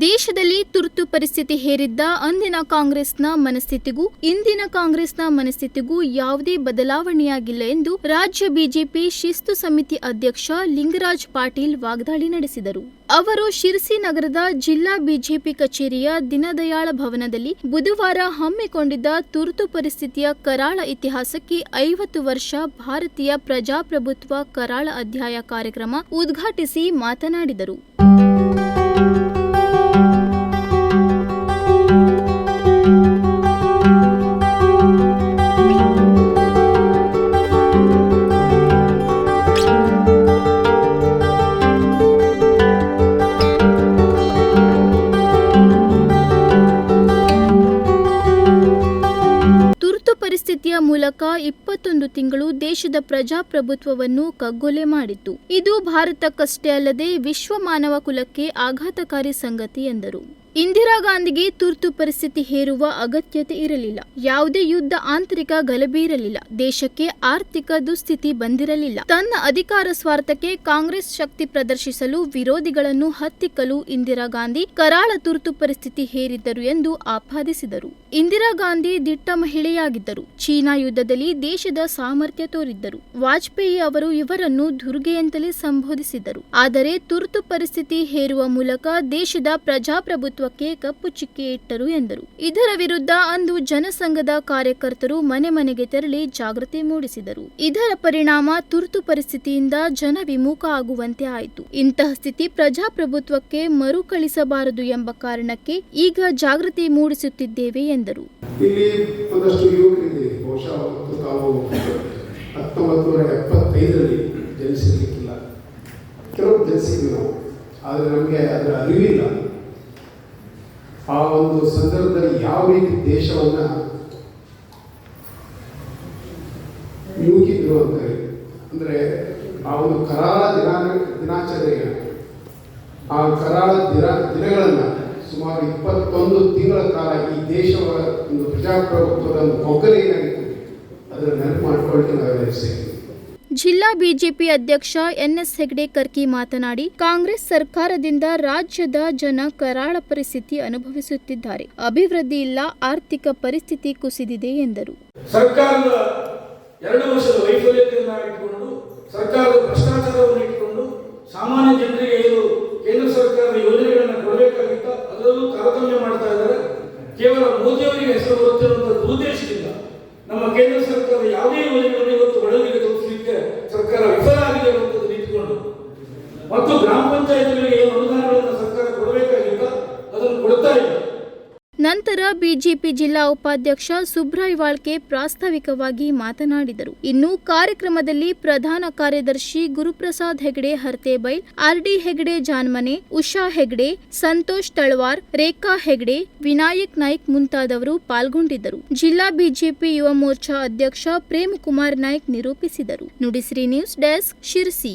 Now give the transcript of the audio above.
ದೇಶದಲ್ಲಿ ತುರ್ತು ಪರಿಸ್ಥಿತಿ ಹೇರಿದ್ದ ಅಂದಿನ ಕಾಂಗ್ರೆಸ್ನ ಮನಸ್ಥಿತಿಗೂ ಇಂದಿನ ಕಾಂಗ್ರೆಸ್ನ ಮನಸ್ಥಿತಿಗೂ ಯಾವುದೇ ಬದಲಾವಣೆಯಾಗಿಲ್ಲ ಎಂದು ರಾಜ್ಯ ಬಿಜೆಪಿ ಶಿಸ್ತು ಸಮಿತಿ ಅಧ್ಯಕ್ಷ ಲಿಂಗರಾಜ್ ಪಾಟೀಲ್ ವಾಗ್ದಾಳಿ ನಡೆಸಿದರು. ಅವರು ಶಿರಸಿ ನಗರದ ಜಿಲ್ಲಾ ಬಿಜೆಪಿ ಕಚೇರಿಯ ದಿನದಯಾಳ ಭವನದಲ್ಲಿ ಬುಧವಾರ ಹಮ್ಮಿಕೊಂಡಿದ್ದ ತುರ್ತು ಪರಿಸ್ಥಿತಿಯ ಕರಾಳ ಇತಿಹಾಸಕ್ಕೆ ಐವತ್ತು ವರ್ಷ ಭಾರತೀಯ ಪ್ರಜಾಪ್ರಭುತ್ವ ಕರಾಳ ಅಧ್ಯಾಯ ಕಾರ್ಯಕ್ರಮ ಉದ್ಘಾಟಿಸಿ ಮಾತನಾಡಿದರು. ಪರಿಸ್ಥಿತಿಯ ಮೂಲಕ ಇಪ್ಪತ್ತೊಂದು ತಿಂಗಳು ದೇಶದ ಪ್ರಜಾಪ್ರಭುತ್ವವನ್ನು ಕಗ್ಗೊಲೆ ಮಾಡಿತ್ತು. ಇದು ಭಾರತಕ್ಕಷ್ಟೇ ಅಲ್ಲದೆ ವಿಶ್ವ ಮಾನವ ಕುಲಕ್ಕೆ ಆಘಾತಕಾರಿ ಸಂಗತಿ ಎಂದರು. ಇಂದಿರಾ ಗಾಂಧಿಗೆ ತುರ್ತು ಪರಿಸ್ಥಿತಿ ಹೇರುವ ಅಗತ್ಯತೆ ಇರಲಿಲ್ಲ. ಯಾವುದೇ ಯುದ್ಧ ಆಂತರಿಕ ಗಲಭೆ ಇರಲಿಲ್ಲ. ದೇಶಕ್ಕೆ ಆರ್ಥಿಕ ದುಸ್ಥಿತಿ ಬಂದಿರಲಿಲ್ಲ. ತನ್ನ ಅಧಿಕಾರ ಸ್ವಾರ್ಥಕ್ಕೆ ಕಾಂಗ್ರೆಸ್ ಶಕ್ತಿ ಪ್ರದರ್ಶಿಸಲು ವಿರೋಧಿಗಳನ್ನು ಹತ್ತಿಕ್ಕಲು ಇಂದಿರಾ ಗಾಂಧಿ ಕರಾಳ ತುರ್ತು ಪರಿಸ್ಥಿತಿ ಹೇರಿದ್ದರು ಎಂದು ಆಪಾದಿಸಿದರು. ಇಂದಿರಾ ಗಾಂಧಿ ದಿಟ್ಟ ಮಹಿಳೆಯಾಗಿದ್ದರು. ಚೀನಾ ಯುದ್ಧದಲ್ಲಿ ದೇಶದ ಸಾಮರ್ಥ್ಯ ತೋರಿದ್ದರು. ವಾಜಪೇಯಿ ಅವರು ಇವರನ್ನು ದುರ್ಗೆಯಂತಲೇ ಸಂಬೋಧಿಸಿದರು. ಆದರೆ ತುರ್ತು ಪರಿಸ್ಥಿತಿ ಹೇರುವ ಮೂಲಕ ದೇಶದ ಪ್ರಜಾಪ್ರಭುತ್ವಕ್ಕೆ ಕಪ್ಪು ಚುಕ್ಕೆ ಇಟ್ಟರು ಎಂದರು. ಇದರ ವಿರುದ್ಧ ಅಂದು ಜನಸಂಘದ ಕಾರ್ಯಕರ್ತರು ಮನೆ ಮನೆಗೆ ತೆರಳಿ ಜಾಗೃತಿ ಮೂಡಿಸಿದರು. ಇದರ ಪರಿಣಾಮ ತುರ್ತು ಪರಿಸ್ಥಿತಿಯಿಂದ ಜನ ವಿಮುಖ ಆಗುವಂತೆ ಆಯಿತು. ಇಂತಹ ಸ್ಥಿತಿ ಪ್ರಜಾಪ್ರಭುತ್ವಕ್ಕೆ ಮರುಕಳಿಸಬಾರದು ಎಂಬ ಕಾರಣಕ್ಕೆ ಈಗ ಜಾಗೃತಿ ಮೂಡಿಸುತ್ತಿದ್ದೇವೆ ಎಂದರು. ಹತ್ತೊಂಬತ್ತು ನೂರ ಎಪ್ಪತ್ತೈದರಲ್ಲಿ ಕೆಲವರು ಜನಿಸಿದ್ವಿ ನಾವು. ಆದರೆ ನಮಗೆ ಅದರ ಅರಿವಿಲ್ಲ. ಆ ಒಂದು ಸಂದರ್ಭದಲ್ಲಿ ಯಾವ ರೀತಿ ದೇಶವನ್ನು ನುಗ್ಗಿದ್ರು ಅಂತ ಅಂದರೆ ಆ ಒಂದು ಕರಾಳ ದಿನ ದಿನಾಚರಣೆಯ ಆ ಕರಾಳ ದಿನ, ದಿನಗಳನ್ನು ಸುಮಾರು ಇಪ್ಪತ್ತೊಂದು ತಿಂಗಳ ಕಾಲ ಈ ದೇಶವ ಒಂದು ಪ್ರಜಾಪ್ರಭುತ್ವದ ಒಂದು ಕೊಗ್ಗಲೆ ಅದನ್ನು ನೆನಪು ಮಾಡಿಕೊಳ್ತೀವಿ ನಾವೆಲ್ಲ ನೆನೆಸ್ತೇವೆ ಜಿಲ್ಲಾ ಬಿಜೆಪಿ ಅಧ್ಯಕ್ಷ ಎನ್ಎಸ್ ಹೆಗ್ಡೆ ಕರ್ಕಿ ಮಾತನಾಡಿ, ಕಾಂಗ್ರೆಸ್ ಸರ್ಕಾರದಿಂದ ರಾಜ್ಯದ ಜನ ಕರಾಳ ಪರಿಸ್ಥಿತಿ ಅನುಭವಿಸುತ್ತಿದ್ದಾರೆ. ಅಭಿವೃದ್ಧಿ ಇಲ್ಲ, ಆರ್ಥಿಕ ಪರಿಸ್ಥಿತಿ ಕುಸಿದಿದೆ ಎಂದರು. ಸರ್ಕಾರದ ಎರಡು ವರ್ಷದ ವೈಫಲ್ಯತೆಯನ್ನು ಇಟ್ಟುಕೊಂಡು, ಸರ್ಕಾರದ ಭ್ರಷ್ಟಾಚಾರವನ್ನು ಇಟ್ಟುಕೊಂಡು, ಸಾಮಾನ್ಯ ಜನರಿಗೆ ಇದು ಕೇಂದ್ರ ಸರ್ಕಾರದ ಯೋಜನೆಗಳನ್ನು ಕೊಡಬೇಕಾಗಿತ್ತ ಅದರಲ್ಲೂ ತಾರತಮ್ಯ ಮಾಡ್ತಾ ಇದ್ದಾರೆ. ಕೇವಲ ಮೋದಿಯವರಿಗೆ ಹೆಸರು ಬರುತ್ತಿರುವಂತಹ ಅನ್ನೋ ಮತ್ತು ಗ್ರಾಮ ಪಂಚಾಯತ್ಗಳಿಗೆ ಅನುದಾನಗಳನ್ನು ಸರ್ಕಾರ ಅದನ್ನು ಕೊಡ್ತಾ ಇಲ್ಲ ನಂತರ ಬಿಜೆಪಿ ಜಿಲ್ಲಾ ಉಪಾಧ್ಯಕ್ಷ ಸುಬ್ರಾಯ್ ವಾಳ್ಕೆ ಪ್ರಾಸ್ತಾವಿಕವಾಗಿ ಮಾತನಾಡಿದರು. ಇನ್ನು ಕಾರ್ಯಕ್ರಮದಲ್ಲಿ ಪ್ರಧಾನ ಕಾರ್ಯದರ್ಶಿ ಗುರುಪ್ರಸಾದ್ ಹೆಗಡೆ ಹರ್ತೇಬೈಲ್ ಆರ್ಡಿ ಹೆಗಡೆ, ಜಾನ್ಮನೆ, ಉಷಾ ಹೆಗಡೆ, ಸಂತೋಷ್ ತಳವಾರ್, ರೇಖಾ ಹೆಗಡೆ, ವಿನಾಯಕ್ ನಾಯ್ಕ್ ಮುಂತಾದವರು ಪಾಲ್ಗೊಂಡಿದ್ದರು. ಜಿಲ್ಲಾ ಬಿಜೆಪಿ ಯುವ ಮೋರ್ಚಾ ಅಧ್ಯಕ್ಷ ಪ್ರೇಮ್ ಕುಮಾರ್ ನಾಯ್ಕ್ ನಿರೂಪಿಸಿದರು. Nudisiri news desk Sirsi.